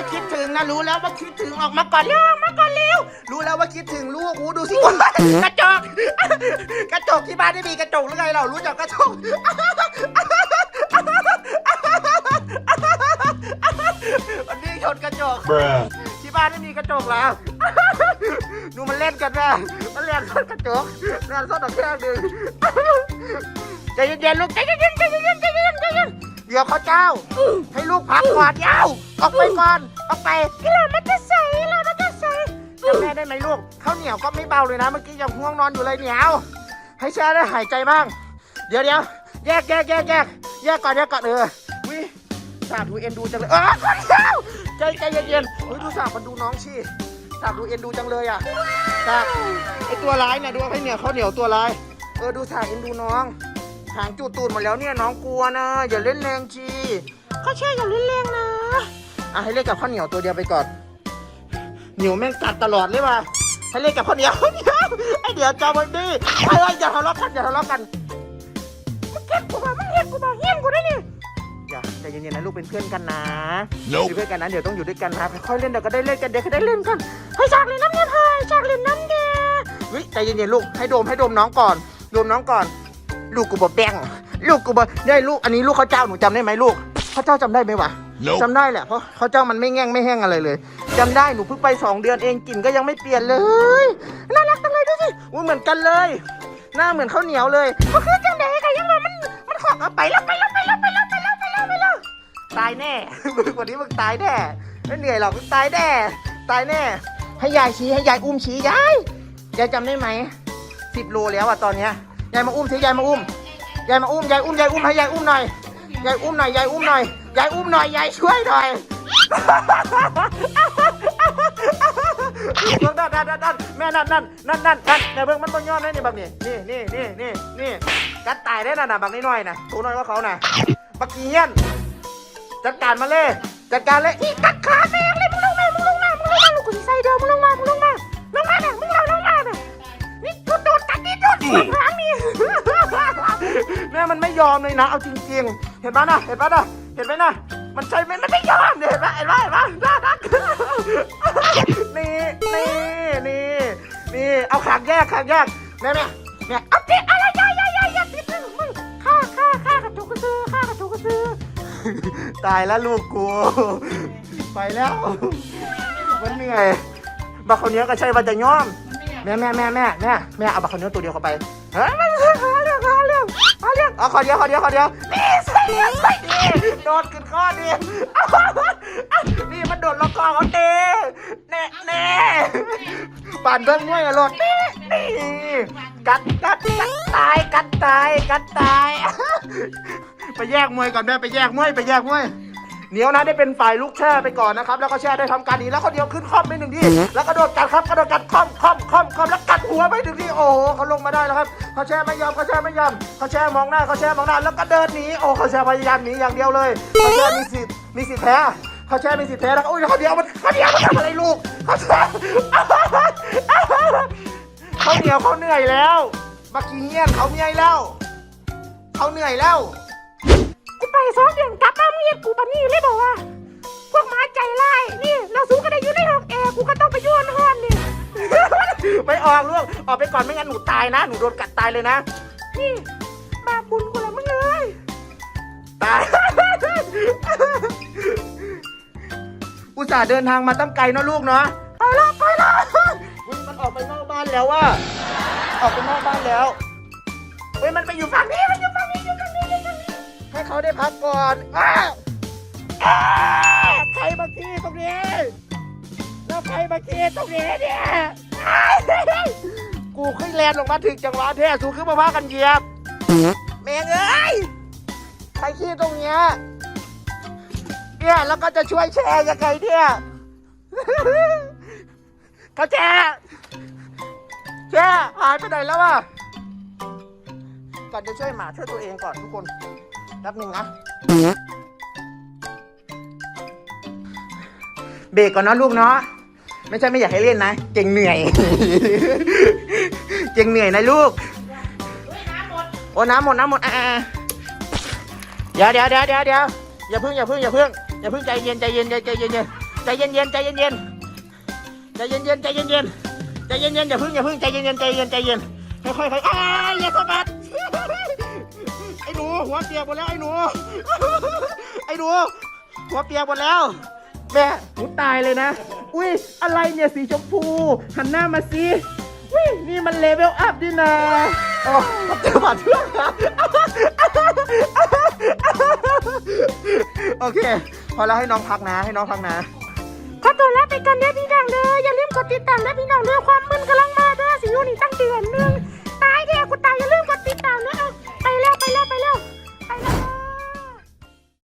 ว่าคิดถึงนะรู้แล้วว่าคิดถึงออกมาก่อนเร็วออกมาก่อนเร็วรู้แล้วว่าคิดถึงลูกอู้ดูสิ กระจก กระจกที่บ้านไม่มีกระจกหรือไงเรารู้จักกระจกวันนี้ชนกระจก Bruh. ที่บ้านไม่มีกระจกแล้วดูมันเล่นกันแม่มันเล่นซ่อนกระจกเล่นซ่อนตะแคงดึงใจเย็นๆลูกใจเย็นๆใจเย็นๆใจเย็นๆใจ เย็นๆเดี๋ยวเขาเจ้า ให้ลูกพักก่อนเย้าออกไปก่อนออกไปกีฬามันจะใส่กีฬามันจะใส่จำแม่ได้ไหมลูกข้าวเหนียวก็ไม่เบาเลยนะ เมื่อกี้ยังง่วงนอนอยู่เลยเหนียวให้แช่ได้หายใจบ้าง เดี๋ยวเดี๋ยวแยกแยกแยกแยกแยกก่อนแยกก่อนเออวิสาดดูเอ็นดูจังเลยเออคนเดียวใจใจเย็นๆเฮ้ยดูสาดมันดูน้องชีสาดดูเอ็นดูจังเลยอะสาดไอตัวร้ายเนี่ยดูให้เนี่ยเขาวเหนียวตัวร้ายเออดูสาดเอ็นดูน้อง หางจูดตูดหมดแล้วเนี่ยน้องกลัวนะ อย่าเล่นแรงจีเขาแช่อย่าเล่นแรงนะอะให้เล่นกับข้าวเหนียวตัวเดียวไปก่อนเหนียวแม่งกัดตลอดเลยว่ะให้เล่นกับข้าวเหนียวเดี๋ยวไอเดี๋ยวจอมันดีไอ้ยอย่าทะเลาะกันอย่าทะเลาะกันมันเก็บกูมามันเห็นกูมาเห็นกูได้นี่อย่าใจเย็นๆนะลูกเป็นเพื่อนกันนะ Nope เป็นเพื่อนกันนะเดี๋ยวต้องอยู่ด้วยกันนะค่อยๆเล่นเดี๋ยวก็ได้เล่นกันเดี๋ยวก็ได้เล่นกันให้ฉากเล่นน้ำเนี่ยพายฉากเล่นน้ำเนี่ยเฮ้ยใจเย็นๆลูกให้โดมให้โดมน้องก่อนโดมน้องก่อน ลูกกูบอกแบ่งลูกกูบอกได้ลูกอันนี้ลูกเขาเจ้าหนูจำได้ไหมลูกเขาเจ้าจำได้ไหมวะ Nope จำได้แหละเพราะเขาเจ้ามันไม่แง่งไม่แห้งอะไรเลยจำได้หนูเพิ่งไปสองเดือนเองกลิ่นก็ยังไม่เปลี่ยนเลยน่ารักจังเลยดูสิอุ้ยเหมือนกันเลย หน้าเหมือนข้าวเหนียวเลยก็คือจังไหนกันยังไงมันมันขอกเอาไปแล้วไปแล้วไปแล้วไปแล้วไปแล้วไปแล้วไปแล้วตายแน่ มึงวันนี้มึงตายแน่ไม่เหนื่อยหรอกมึงตายแน่ตายแน่ ให้ยายชี้ให้ยายอุ้มชี้ยายยายจำได้ไหมสิบโลแล้วอะตอนเนี้ย ยายมาอุ้มสิยายมาอุ้มยายมาอุ้มยายอุ้มยายอุ้มให้ยายอุ้มหน่อยยายอุ้มหน่อยยายอุ้มหน่อยยายอุ้มหน่อยยายช่วยหน่อยเบิ่งนั่นนั่นนั่นแม่นั่นนั่นนั่นนั่นนั่นแต่เบิ่งมันบ่ยอมได้นี่บักนี่นี่นี่นี่นี่นี่กัดตายได้น่ะน่ะบักน้อยๆน่ะตัวน้อยกว่าเขาน่ะบักเกียนจัดการมาเลยจัดการเลยอีกัดขาแม่งเลยมึงลงมามึงลงมามึงลงมาลูกกูสิใส่เดิมมึงลงมามึงลงมา มันไม่ยอมเลยนะ เอาจริงๆ เห็นปะนะเห็นปะนะเห็นไหมนะ มันใช่ไหมมันไม่ยอมเห็นปะเห็นปะเห็นปะน่ารักนี่นี่นี่นี่เอาขางแยกขางแยกแม่แม่แม่เอาติอะไรยายยายยายายติดมึงมึงฆ่าฆ่าฆ่ากระจุกกระซื้อฆ่ากระจุกกระซื้อตายแล้วลูกกู ไปแล้วมันเหนื่อยบักคนนี้ก็ใช่ว่าจะยอมแม่แม่แม่แม่แม่แม่เอาบักคนนี้ตัวเดียวเข้าไปเฮ้ย เอเองขอเอาขอเดียวขอเดียวขอเดียวนี่ใส่เดียใส่โดนขึ้นข้อดีนี่มันโดดล็อกคอเขาเตะแน่แน่ปั่นเบิ้งมวยอะรถนี่นี่กัดกัดกัดตายกัดตายกัดตาย ไปแยกมวยก่อนแม่ไปแยกมวยไปแยกมวย เหนียวนะได้เป็นฝ่ายลูกแช่ไปก่อนนะครับ แล้วก็แช่ได้ทำการดีแล้วก็เดียวขึ้นคอมไปหนึ่งทีแล้วกระโดดกัดครับกระโดดกัดคอมคอมคอมคอมแล้วกัดหัวไปหนึ่งทีโอ้โหเขาลงมาได้แล้วครับเขาแช่ไม่ยอมเขาแช่ไม่ยอมเขาแช่มองหน้าเขาแช่มองหน้าแล้วก็เดินหนีโอ้เขาแช่พยายามหนีอย่างเดียวเลยเขาแช่มีสิทธิ์มีสิทธิ์แพ้เขาแช่มีสิทธิ์แพ้แล้วก็อุ้ยเขาเดียวมันเขาเดียวมันทำอะไรลูกเขาแช่เขาเดียวเขาเหนื่อยแล้วเมื่อกี้เงี้ยนเขาเมื่อยแล้วเขาเหนื่อยแล้ว สองเดือนกลับมามึงเรียกกูปะนี่เลยบอกว่า พวกหมาใจร้ายนี่ เราสู้กันได้อยู่ในห้องแอร์กูก็ต้องไปย้อนห้อนนี่ ไม่ออกลูกออกไปก่อนไม่งั้นหนูตายนะ หนูโดนกัดตายเลยนะ นี่บาปบุญกูละมึงเอ้ยตาย อุตส่าห์เดินทางมาตั้งไกลเนอะลูกเนาะไปแล้วไปแล้วอุ๊ยมันออกไปนอกบ้านแล้วว่ะออกไปนอกบ้านแล้วเฮ้ยมันไปอยู่ฝั่งนี้มันอยู่ฝั่ง ให้เขาได้พักก่อนอ้าวอ้าวใครมาขี้ตรงนี้ แล้วใครมาขี้ตรงนี้เนี่ยอ้าวกูขึ้นแลนลงมาถึงจังหวะแท้สูขึ้นมาพากันเหยียบแม่งเอ้ยใครขี้ตรงเนี้ยเนี่ยแล้วก็จะช่วยแชร์ยังไงเนี่ยเขาแชร์แชร์หายไปไหนแล้ววะก่อนจะช่วยหมาช่วยตัวเองก่อนทุกคน แป๊บหนึ่งนะ เบรกก่อนนะลูกเนาะ ไม่ใช่ไม่อยากให้เล่นนะ เก่งเหนื่อย เก่งเหนื่อยนะลูก โอ้น้ำหมดน้ำหมดอ่าเดี๋ยวเดี๋ยวเดี๋ยวเดี๋ยวเดี๋ยวอย่าเพิ่งอย่าเพิ่งอย่าเพิ่งอย่าเพิ่งใจเย็นใจเย็นใจเย็นใจเย็นใจเย็นๆใจเย็นๆใจเย็นๆใจเย็นๆใจเย็นๆอย่าเพึ่งอย่าเพึ่งใจเย็นๆใจเย็นใจเย็นค่อยๆค่อยๆอ้ายอย่าสะบัดไอ้หนูหัวเปียกหมดแล้วไอ้หนู ไอ้หนูหัวเปียกหมดแล้วแม่หนูตายเลยนะ อุ้ยอะไรเนี่ยสีชมพู หันหน้ามาสิอุ้ยนี่มันเลเวลอัพดินะโอ้เจ็บปาดเชื่อนะโอเค พอแล้วให้น้องพักนะ ให้น้องพักนะ ขอตัวลาไปกันเด้อพี่น้องเด้ออย่าลืมกดติดตามเด้อพี่น้องเด้อความมึนกำลังมาเด้อสิอยู่นี่ตั้งเดือนหนึง